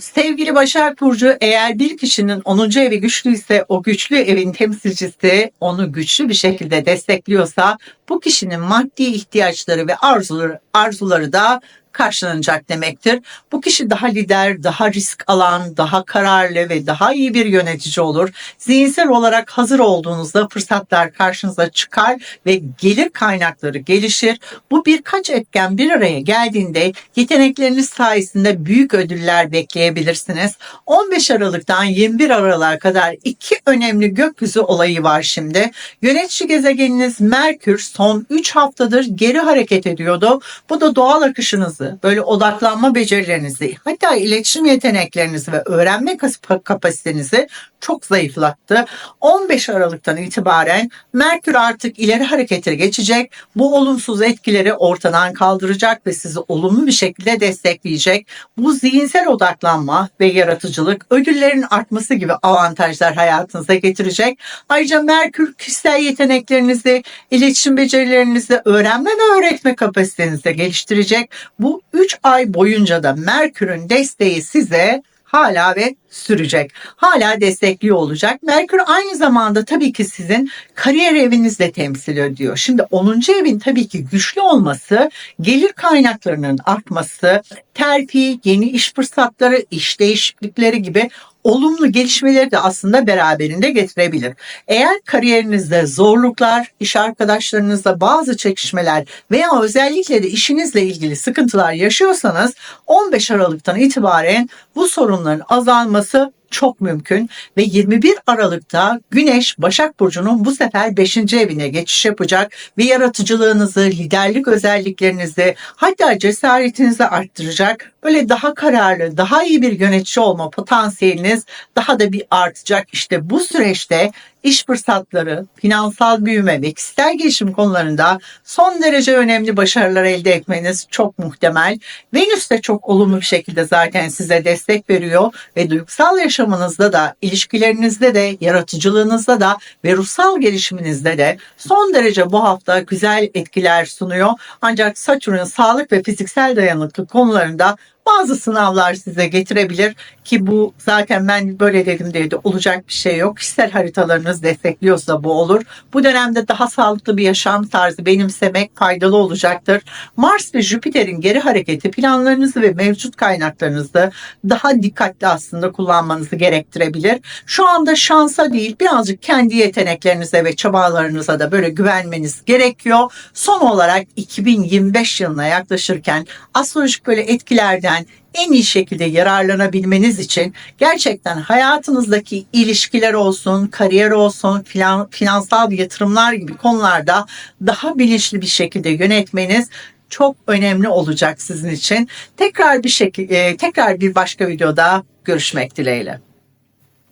Sevgili Başak Burcu eğer bir kişinin 10. evi güçlüyse o güçlü evin temsilcisi onu güçlü bir şekilde destekliyorsa bu kişinin maddi ihtiyaçları ve arzuları, arzuları da karşılanacak demektir. Bu kişi daha lider, daha risk alan, daha kararlı ve daha iyi bir yönetici olur. Zihinsel olarak hazır olduğunuzda fırsatlar karşınıza çıkar ve gelir kaynakları gelişir. Bu birkaç etken bir araya geldiğinde yetenekleriniz sayesinde büyük ödüller bekleyebilirsiniz. 15 Aralık'tan 21 Aralık'a kadar iki önemli gökyüzü olayı var şimdi. Yönetici gezegeniniz Merkür son 3 haftadır geri hareket ediyordu. Bu da doğal akışınızı, böyle odaklanma becerilerinizi, hatta iletişim yeteneklerinizi ve öğrenme kapasitenizi çok zayıflattı. 15 Aralık'tan itibaren Merkür artık ileri harekete geçecek. Bu olumsuz etkileri ortadan kaldıracak ve sizi olumlu bir şekilde destekleyecek. Bu zihinsel odaklanma ve yaratıcılık ödüllerin artması gibi avantajlar hayatınıza getirecek. Ayrıca Merkür kişisel yeteneklerinizi, iletişim becerilerinizi, öğrenme ve öğretme kapasitenizi geliştirecek. Bu 3 ay boyunca da Merkür'ün desteği size hala ve sürecek. Hala destekliyor olacak. Merkür aynı zamanda tabii ki sizin kariyer evinizde temsil ediyor. Şimdi 10. evin tabii ki güçlü olması, gelir kaynaklarının artması, terfi, yeni iş fırsatları, iş değişiklikleri gibi olumlu gelişmeleri de aslında beraberinde getirebilir. Eğer kariyerinizde zorluklar, iş arkadaşlarınızla bazı çekişmeler veya özellikle de işinizle ilgili sıkıntılar yaşıyorsanız 15 Aralık'tan itibaren bu sorunların azalması çok mümkün ve 21 Aralık'ta Güneş Başak Burcu'nun bu sefer 5. evine geçiş yapacak ve yaratıcılığınızı, liderlik özelliklerinizi hatta cesaretinizi arttıracak. Böyle daha kararlı, daha iyi bir yönetici olma potansiyeliniz daha da bir artacak. İşte bu süreçte iş fırsatları, finansal büyüme ve kişisel gelişim konularında son derece önemli başarılar elde etmeniz çok muhtemel. Venüs de çok olumlu bir şekilde zaten size destek veriyor ve duygusal yaşamınızda da, ilişkilerinizde de, yaratıcılığınızda da ve ruhsal gelişiminizde de son derece bu hafta güzel etkiler sunuyor. Ancak Satürn'ün sağlık ve fiziksel dayanıklı konularında bazı sınavlar size getirebilir ki bu zaten ben böyle dedim diye de olacak bir şey yok. Kişisel haritalarınız destekliyorsa bu olur. Bu dönemde daha sağlıklı bir yaşam tarzı benimsemek faydalı olacaktır. Mars ve Jüpiter'in geri hareketi planlarınızı ve mevcut kaynaklarınızı daha dikkatli aslında kullanmanızı gerektirebilir. Şu anda şansa değil birazcık kendi yeteneklerinize ve çabalarınıza da böyle güvenmeniz gerekiyor. Son olarak 2025 yılına yaklaşırken astrolojik böyle etkilerden en iyi şekilde yararlanabilmeniz için gerçekten hayatınızdaki ilişkiler olsun, kariyer olsun, filan, finansal yatırımlar gibi konularda daha bilinçli bir şekilde yönetmeniz çok önemli olacak sizin için. Tekrar bir şekilde tekrar bir başka videoda görüşmek dileğiyle.